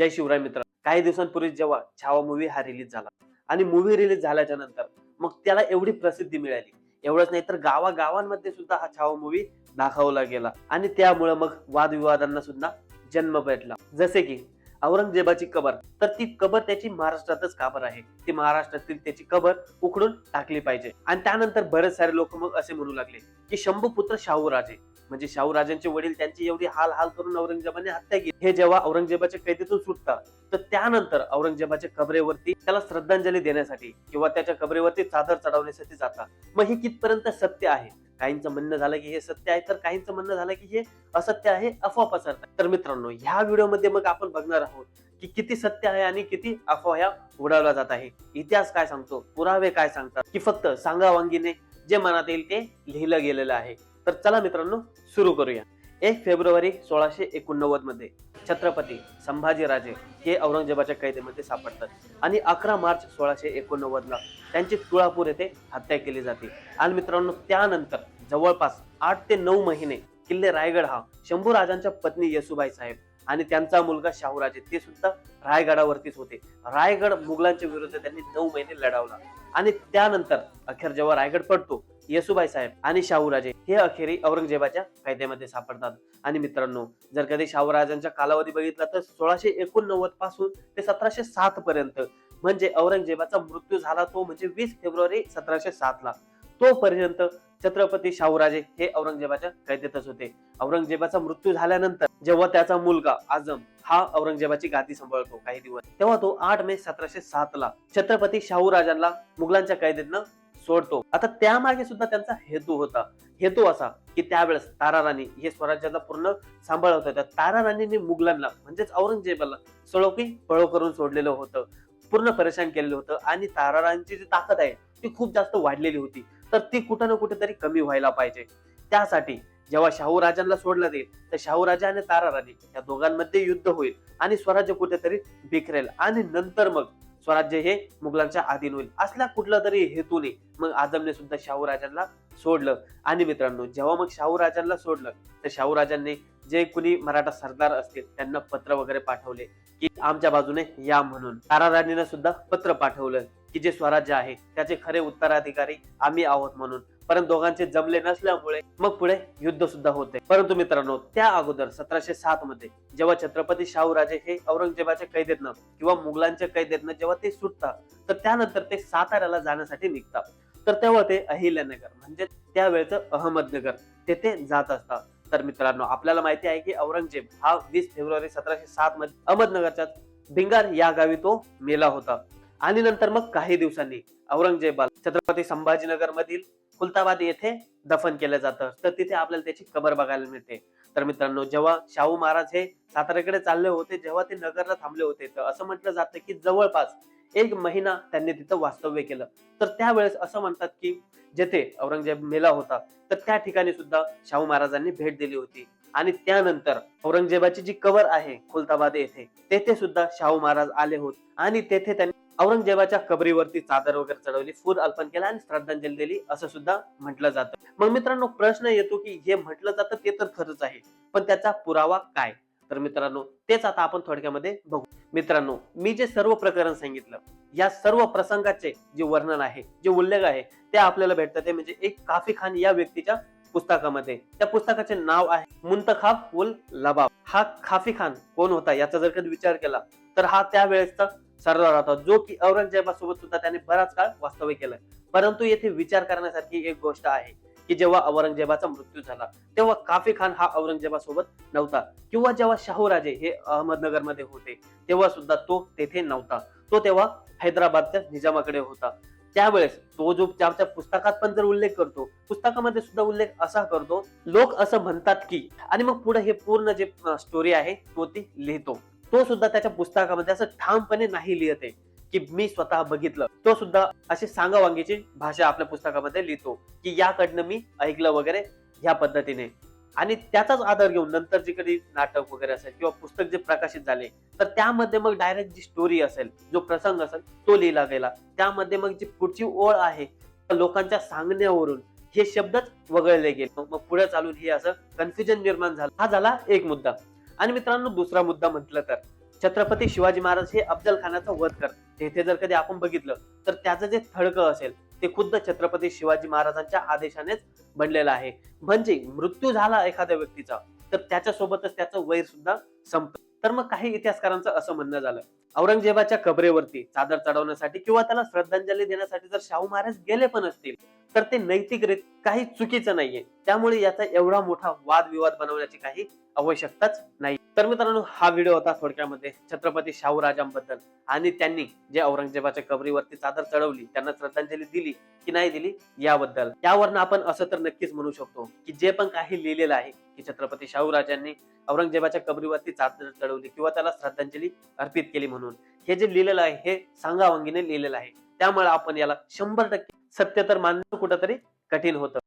जय शिवराय मित्र. काही दिवसांपूर्वी जेव्हा छावा मूवी हा रिलीज झाला आणि मूवी रिलीज झाल्याच्यानंतर मग त्याला एवढी प्रसिद्धी मिळाली. एवढंच नाही तर गावागावांमध्ये सुद्धा हा छावा मूवी दाखवला गेला आणि त्यामुळे मग वादविवादांना सुद्धा जन्म भेटला. जसे की औरंगजेबाची कबर तर ती कबर त्याची महाराष्ट्रातच काबर आहे. ती महाराष्ट्रातील त्याची कबर उखडून टाकली पाहिजे. आणि त्यानंतर बरेच सारे लोक मग असे म्हणू लागले की शंभू पुत्र शाहूराजे. म्हणजे शाहू राजांचे वडील त्यांची एवढी हाल हाल करून औरंगजेबाने हत्या केली. हे जेव्हा औरंगजेबाच्या कैदेतून सुटतात तर त्यानंतर औरंगजेबाच्या कबरेवरती त्याला श्रद्धांजली देण्यासाठी किंवा त्याच्या कबरेवरती चादर चढवण्यासाठी जातात. मग हे कितपर्यंत सत्य आहे? काहींचं म्हणणं झालं की हे सत्य आहे तर काहींचं म्हणणं झालं की हे असत्य आहे अफवा पसरतात. तर मित्रांनो ह्या व्हिडिओमध्ये मग आपण बघणार आहोत की किती सत्य आहे आणि किती अफवा ह्या उडवल्या जात आहे. इतिहास काय सांगतो? पुरावे काय सांगतात? की फक्त सांगावांगीने जे मनात येईल ते लिहिलं गेलेलं आहे. तर चला मित्रांनो सुरू करूया. एक फेब्रुवारी सोळाशे एकोणनव्वदमध्ये छत्रपती संभाजीराजे हे औरंगजेबाच्या कैदेमध्ये सापडतात आणि अकरा मार्च सोळाशे एकोणनव्वद ला त्यांची तुळापूर येथे हत्या केली जाते. आणि मित्रांनो त्यानंतर जवळपास आठ ते नऊ महिने किल्ले रायगड हा शंभू राजांच्या पत्नी येसुबाई साहेब आणि त्यांचा मुलगा शाहूराजे ते सुद्धा रायगडावरतीच होते. रायगड मुघलांच्या विरुद्ध त्यांनी नऊ महिने लढवला. आणि त्यानंतर अखेर जेव्हा रायगड पडतो येसुबाई साहेब आणि शाहूराजे हे अखेरी औरंगजेबाच्या कायद्यामध्ये सापडतात. आणि मित्रांनो जर कधी शाहूराजांच्या कालावधी बघितला तर सोळाशे एकोणनव्वदपासून ते सतराशे सात पर्यंत म्हणजे औरंगजेबाचा मृत्यू झाला तो म्हणजे वीस फेब्रुवारी सतराशे सात ला. तोपर्यंत छत्रपती शाहूराजे हे औरंगजेबाच्या कैदेतच होते. औरंगजेबाचा मृत्यू झाल्यानंतर जेव्हा त्याचा मुलगा आजम हा औरंगजेबाची गादी सांभाळतो काही दिवस तेव्हा तो आठ मे सतराशे सात ला छत्रपती शाहूराजांना मुघलांच्या कैदेतनं सोडतो आता त्यामागे सुद्धा त्यांचा हेतू होता. हेतू असा की त्यावेळेस तारा राणी हे स्वराज्याला पूर्ण सांभाळत होत्या तारा राणीने मुघलांना म्हणजेच औरंगजेबाला सळोकी पळो करून सोडलेलं होतं. पूर्ण परेशान केलेलं होतं आणि तारा राणीची जी ताकद आहे ती खूप जास्त वाढलेली होती. तर ती कुठं ना कुठेतरी कमी व्हायला पाहिजे. त्यासाठी जेव्हा शाहू राजांना सोडलं जाईल तर शाहू राजा आणि तारा राणी या दोघांमध्ये युद्ध होईल आणि स्वराज्य कुठेतरी बिखरेल. आणि नंतर मग स्वराज्य हे मुघलांच्या अधीन होईल. असल्या कुठला तरी हेतूने मग आझमने सुद्धा शाहू राजांना सोडलं. आणि मित्रांनो जेव्हा मग शाहू राजांना सोडलं तर शाहू राजांनी जे कुणी मराठा सरदार असतील त्यांना पत्र वगैरे पाठवले की आमच्या बाजूने या म्हणून. तारा सुद्धा पत्र पाठवलं की जे स्वराज्य आहे त्याचे खरे उत्तराधिकारी आम्ही आहोत म्हणून. परंतु दोघांचे जमले नसल्यामुळे मग पुढे युद्ध सुद्धा होते. परंतु मित्रांनो त्या अगोदर सतराशे सात मध्ये जेव्हा छत्रपती शाहूराजे हे औरंगजेबाच्या कैदेतनं किंवा मुघलांच्या कैदेतनं जेव्हा ते सुटतात तर त्यानंतर ते साताऱ्याला जाण्यासाठी निघतात. तर तेव्हा ते अहिल्यानगर म्हणजे त्यावेळेचं अहमदनगर तेथे जात असतात. तर मित्रांनो आपल्याला माहिती आहे की औरंगजेब हा वीस फेब्रुवारी सतराशे सात मध्ये अहमदनगरच्या भिंगार या गावी तो मेला होता. आणि नंतर मग काही दिवसांनी औरंगजेबाला छत्रपती संभाजीनगर मधील खुलताबाद येथे दफन केलं जातं. तर तिथे आपल्याला त्याची कबर बघायला मिळते. तर मित्रांनो जेव्हा शाहू महाराज हे साताऱ्याकडे चालले होते जेव्हा ते नगरला थांबले होते तर असं म्हटलं जातं की जवळपास एक महिना त्यांनी तिथं वास्तव्य केलं. तर त्यावेळेस असं म्हणतात की जेथे औरंगजेब मेला होता तर त्या ठिकाणी सुद्धा शाहू महाराजांनी भेट दिली होती. आणि त्यानंतर औरंगजेबाची जी कबर आहे खुलताबाद येथे तेथे सुद्धा शाहू महाराज आले होते. आणि तेथे त्यांनी औरंगजेबाच्या कबरीवरती चादर वगैरे चढवली फूल अर्पण केला आणि श्रद्धांजली दिली असं सुद्धा म्हटलं जातं. मग मित्रांनो प्रश्न येतो की हे म्हटलं जातं ते तर खरंच आहे पण त्याचा पुरावा काय? तर मित्रांनो तेच आता आपण थोडक्यामध्ये बघू. मित्रांनो मी जे सर्व प्रकरण सांगितलं या सर्व प्रसंगाचे जे वर्णन आहे जे उल्लेख आहे ते आपल्याला भेटतं ते म्हणजे एक काफी खान या व्यक्तीच्या पुस्तकामध्ये. त्या पुस्तकाचे नाव आहे मुंतखाब उल लबाब. हा खाफी खान कोण होता याचा जर कधी विचार केला तर हा त्यावेळेसचा सरदार होता जो की औरंगजेबासोबत सुद्धा त्याने बराच काळ वास्तव्य केलं. परंतु येथे विचार करण्यासारखी एक गोष्ट आहे की जेव्हा औरंगजेबाचा मृत्यू झाला तेव्हा काफी खान हा औरंगजेबासोबत नव्हता. किंवा जेव्हा शाहूराजे हे अहमदनगरमध्ये होते तेव्हा सुद्धा तो तेथे नव्हता. तो तेव्हा हैदराबादच्या निजामाकडे होता. त्यावेळेस तो जो त्याच्या पुस्तकात पण जर उल्लेख करतो पुस्तकामध्ये सुद्धा उल्लेख असा करतो लोक असं म्हणतात की आणि मग पुढे हे पूर्ण जे स्टोरी आहे तो ती लिहितो. तो सुद्धा त्याच्या पुस्तकामध्ये असं ठामपणे नाही लिहित आहे की मी स्वतः बघितलं. तो सुद्धा अशी सांगावांगीची भाषा आपल्या पुस्तकामध्ये लिहितो की याकडनं मी ऐकलं वगैरे ह्या पद्धतीने. आणि त्याचाच आधार घेऊन नंतर जी कधी नाटक वगैरे असेल किंवा पुस्तक जे प्रकाशित झाले तर त्यामध्ये मग डायरेक्ट जी स्टोरी असेल जो प्रसंग असेल तो लिहिला गेला. त्यामध्ये मग जी पुढची ओळ आहे लोकांच्या सांगण्यावरून हे शब्दच वगळले गेले. मग पुढे चालून हे असं कन्फ्युजन निर्माण झालं. हा झाला एक मुद्दा. आणि मित्रांनो दुसरा मुद्दा म्हटलं तर छत्रपती शिवाजी महाराज हे अफजल खानाचा वध करत तेथे जर कधी आपण बघितलं तर त्याचं जे थडकं असेल ते खुद्द छत्रपती शिवाजी महाराजांच्या आदेशानेच बनलेलं आहे. म्हणजे मृत्यू झाला एखाद्या व्यक्तीचा तर त्याच्यासोबतच त्याचं वैर सुद्धा संपत. तर मग काही इतिहासकारांचं असं म्हणणं झालं. औरंगजेबाच्या कबरेवरती चादर चढवण्यासाठी किंवा त्याला श्रद्धांजली देण्यासाठी जर शाहू महाराज गेले पण असतील तर ते नैतिकरीत काही चुकीचं नाहीये. त्यामुळे याचा एवढा मोठा वादविवाद बनवण्याची काही आवश्यकताच नाही. तर मित्रांनो हा व्हिडिओ होता थोडक्यामध्ये छत्रपती शाहू राजांबद्दल. आणि त्यांनी जे औरंगजेबाच्या कबरीवरती चादर चढवली त्यांना श्रद्धांजली दिली की नाही दिली याबद्दल. यावरनं आपण असं तर नक्कीच म्हणू शकतो की जे पण काही लिहिलेलं आहे की छत्रपती शाहू राजांनी औरंगजेबाच्या कबरीवरती चादर चढवली किंवा त्याला श्रद्धांजली अर्पित केली म्हणून. हे जे लिहिलेलं आहे हे सांगावंगीने लिहिलेलं आहे. त्यामुळे आपण याला शंभर टक्के सत्य तर मानणं कुठंतरी कठीण होतं.